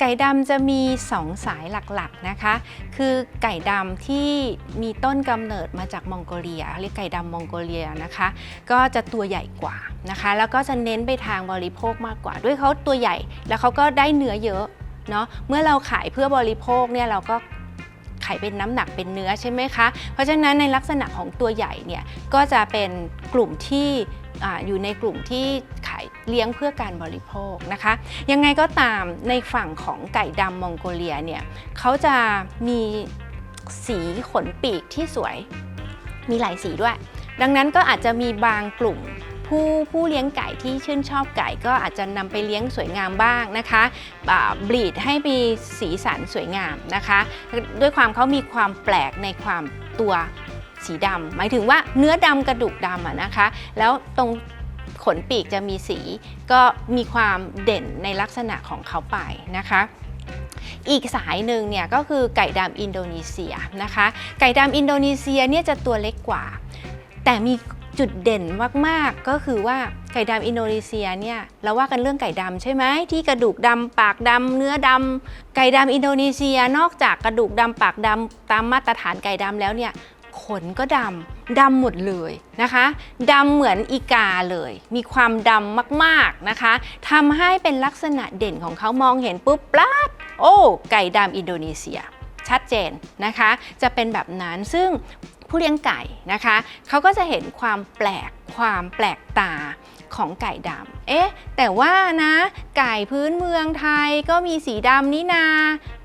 ไก่ดำจะมี 2 สายหลักๆนะคะ คือไก่ดำที่มีต้นกำเนิดมาจากมองโกเลียเรียกไก่ดำมองโกเลียนะคะ ก็จะตัวใหญ่กว่านะคะ แล้วก็จะเน้นไปทางบริโภคมากกว่า ด้วยเขาตัวใหญ่ แล้วเขาก็ได้เนื้อเยอะเนาะเมื่อเราขายเพื่อบริโภคเนี่ยเราก็ขายเป็นน้ำหนักเป็นเนื้อใช่ไหมคะ เพราะฉะนั้นในลักษณะของตัวใหญ่เนี่ยก็จะเป็นกลุ่มที่ออยู่ในกลุ่มที่ เลี้ยงเพื่อการบริโภคนะคะ ยังไงก็ตามในฝั่งของไก่ดำมองโกเลียเนี่ยเขาจะมีสีขนปีกที่สวย มีหลายสีด้วย ดังนั้นก็อาจจะมีบางกลุ่มผู้ผู้เลี้ยงไก่ที่ชื่นชอบไก่ก็อาจจะนำไปเลี้ยงสวยงามบ้างนะคะบลีดให้มีสีสันสวยงามนะคะ ด้วยความเขามีความแปลกในความตัวสีดำหมายถึงว่าเนื้อดำกระดูกดำะนะคะ แล้วตรง ขนปีกจะมีสี ก็มีความเด่นในลักษณะของเขาไปนะคะอีกสายหนึ่งเนี่ยก็คือไก่ดำอินโดนีเซียนะคะ ไก่ดำอินโดนีเซียเนี่ยจะตัวเล็กกว่า แต่มีจุดเด่นมากๆก็คือว่าไก่ดำอินโดนีเซียเนี่ยเราว่ากันเรื่องไก่ดำใช่ไหมที่กระดูกดำปากดำเนื้อดำไก่ดำอินโดนีเซียนอกจากกระดูกดำปากดำตามมาตรฐานไก่ดำแล้วเนี่ย ขนก็ดำดำหมดเลยนะคะดำเหมือนอีกาเลย มีความดำมากๆนะคะทำให้เป็นลักษณะเด่นของเขามองเห็นปุ๊บปลาดโอ้ไก่ดำอินโดนีเซีย ชัดเจนนะคะ จะเป็นแบบนั้นซึ่งผู้เลี้ยงไก่นะคะเขาก็จะเห็นความแปลกความแปลกตาของไก่ดำเอ๊ะ แต่ว่านะ ไก่พื้นเมืองไทยก็มีสีดำนี่นา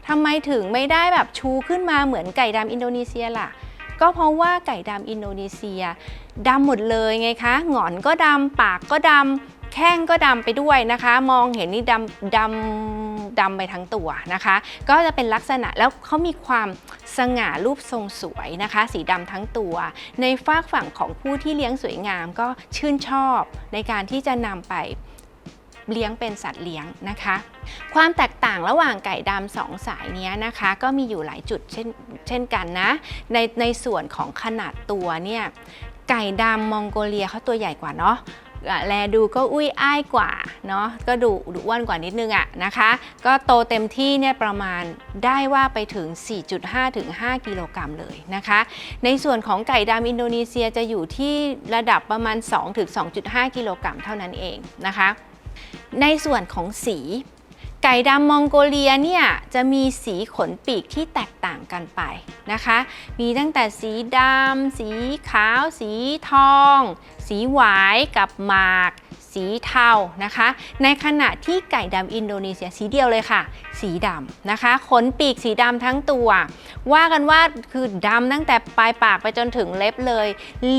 ทำไมถึงไม่ได้แบบชูขึ้นมาเหมือนไก่ดำอินโดนีเซียล่ะ ก็เพราะว่าไก่ดำอินโดนีเซียดำหมดเลยไงคะหงอนก็ดำปากก็ดำแข้งก็ดำไปด้วยนะคะ มองเห็นนี่ดำดำดำไปทั้งตัวนะคะ ก็จะเป็นลักษณะแล้วเขามีความสง่ารูปทรงสวยนะคะ สีดำทั้งตัว ในฝากฝั่งของผู้ที่เลี้ยงสวยงามก็ชื่นชอบในการที่จะนำไป เลี้ยงเป็นสัตว์เลี้ยงนะคะ ความแตกต่างระหว่างไก่ดำสองสายนี้นะคะ ก็มีอยู่หลายจุดเช่นเช่นกันนะ ในในส่วนของขนาดตัวเนี่ยไก่ดำมองโกเลียเขาตัวใหญ่กว่าเนาะอะแลดูก็อุ้ยอ้ายกว่าเนาะก็ดูดูอ้วนกว่านิดนึงอะนะคะ ก็โตเต็มที่เนี่ยประมาณได้ว่าไปถึง 4.5 ถึง 5 กิโลกรัมเลยนะคะ ในส่วนของไก่ดำอินโดนีเซียจะอยู่ที่ระดับประมาณ 2 ถึง 2.5 กิโลกรัมเท่านั้นเองนะคะ ในส่วนของสี ไก่ดำมองโกเลียเนี่ยจะมีสีขนปีกที่แตกต่างกันไปนะคะ มีตั้งแต่สีดำสีขาว สีทอง สีหวายกับหมาก สีเทานะคะ ในขณะที่ไก่ดำอินโดนีเซียสีเดียวเลยค่ะ สีดำนะคะ ขนปีกสีดำทั้งตัว ว่ากันว่าคือดำตั้งแต่ปลายปากไปจนถึงเล็บเลย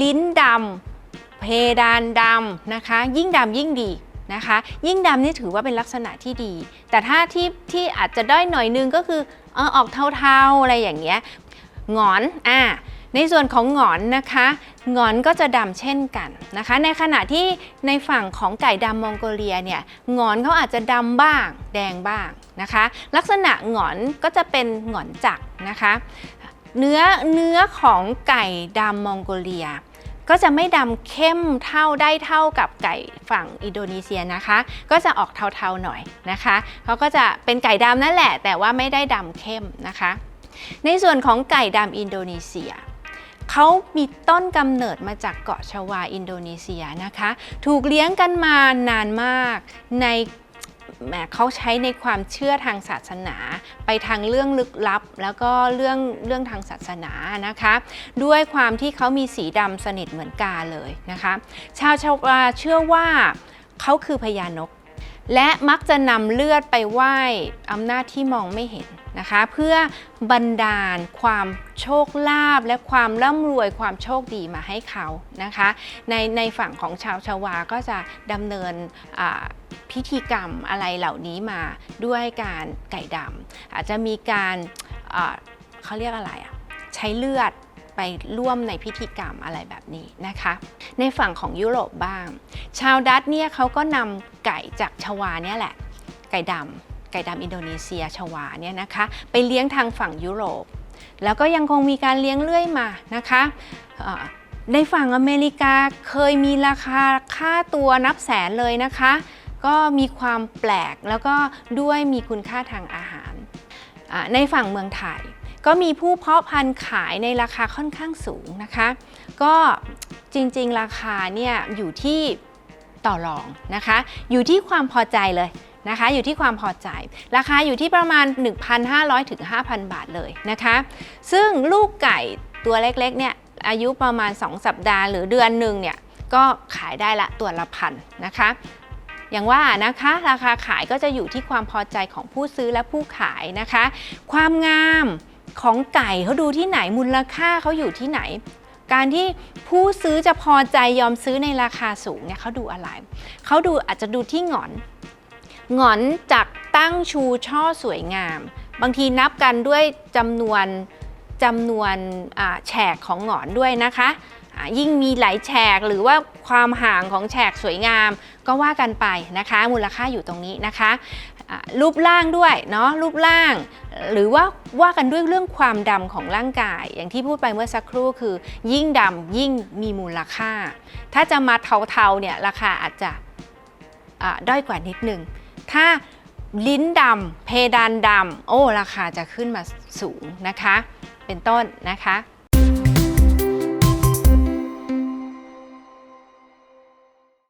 ลิ้นดำเพดานดำนะคะ ยิ่งดำยิ่งดี นะคะ ยิ่งดำนี่ถือว่าเป็นลักษณะที่ดี แต่ถ้าที่ที่อาจจะด้อยหน่อยนึงก็คือเออออกเทาๆอะไรอย่างเงี้ยหงอนอ่าในส่วนของหงอนนะคะหงอนก็จะดำเช่นกันนะคะ ในขณะที่ในฝั่งของไก่ดำมองโกเลียเนี่ยหงอนเขาอาจจะดำบ้าง แดงบ้างนะคะ ลักษณะหงอนก็จะเป็นหงอนจักนะคะ เนื้อเนื้อของไก่ดำมองโกเลีย ก็จะไม่ดำเข้มเท่าได้เท่ากับไก่ฝั่งอินโดนีเซียนะคะ ก็จะออกเทาๆหน่อยนะคะเขาก็จะเป็นไก่ดำนั่นแหละ แต่ว่าไม่ได้ดำเข้มนะคะ ในส่วนของไก่ดำอินโดนีเซียเขามีต้นกำเนิดมาจากเกาะชวาอินโดนีเซียนะคะ ถูกเลี้ยงกันมานานมากใน เขาใช้ในความเชื่อทางศาสนา ไปทางเรื่องลึกลับ แล้วก็เรื่องเรื่องทางศาสนานะคะ ด้วยความที่เขามีสีดำสนิทเหมือนกาเลยนะคะ ชาวชาวาเชื่อว่าเขาคือพญานก และมักจะนำเลือดไปไหว้อำนาจที่มองไม่เห็นนะคะ เพื่อบันดาลความโชคลาภและความร่ำรวยความโชคดีมาให้เขานะคะ ในในฝั่งของชาวชาวาก็จะดำเนินอ พิธีกรรมอะไรเหล่านี้มาด้วยการไก่ดำอาจจะมีการเขาเรียกอะไรอะใช้เลือดไปร่วมในพิธีกรรมอะไรแบบนี้นะคะ ในฝั่งของยุโรปบ้าง ชาวดัตเนี่ยเขาก็นำไก่จากชวาเนี่ยแหละ ไก่ดำไก่ดำอินโดนีเซียชวาเนี่ยนะคะ ไปเลี้ยงทางฝั่งยุโรป แล้วก็ยังคงมีการเลี้ยงเรื่อยมานะคะในฝั่งอเมริกาเคยมีราคาค่าตัวนับแสนเลยนะคะ ก็มีความแปลกแล้วก็ด้วยมีคุณค่าทางอาหาร ในฝั่งเมืองไทย ก็มีผู้เพาะพันธุ์ขายในราคาค่อนข้างสูงนะคะ ก็จริงๆ ราคาเนี่ยอยู่ที่ต่อรองนะคะ อยู่ที่ความพอใจเลยนะคะอยู่ที่ความพอใจ ราคาอยู่ที่ประมาณ 1,500 ถึง 5,000 บาทเลยนะคะ ซึ่งลูกไก่ตัวเล็กๆเนี่ยอายุประมาณ 2 สัปดาห์หรือเดือนหนึ่งเนี่ยก็ขายได้ละตัวละพันนะคะ อย่างว่านะคะ ราคาขายก็จะอยู่ที่ความพอใจของผู้ซื้อและผู้ขายนะคะ ความงามของไก่เขาดูที่ไหนมูลค่าเขาอยู่ที่ไหน การที่ผู้ซื้อจะพอใจยอมซื้อในราคาสูงเนี่ยเขาดูอะไรเขาดูอาจจะดูที่หงอนหงอนจากตั้งชูช่อสวยงาม บางทีนับกันด้วยจำนวนจำนวนแฉกของหงอนด้วยนะคะ ยิ่งมีหลายแฉกหรือว่าความห่างของแฉกสวยงาม ก็ว่ากันไปนะคะ มูลค่าอยู่ตรงนี้นะคะรูปร่างด้วยเนาะรูปร่าง หรือว่าว่ากันด้วยเรื่องความดำของร่างกาย อย่างที่พูดไปเมื่อสักครู่คือ ยิ่งดำยิ่งมีมูลค่า ถ้าจะมาเทาๆเนี่ยราคาอาจจะด้อยกว่านิดนึง ถ้าลิ้นดำเพดานดำโอ้ราคาจะขึ้นมาสูงนะคะ เป็นต้นนะคะ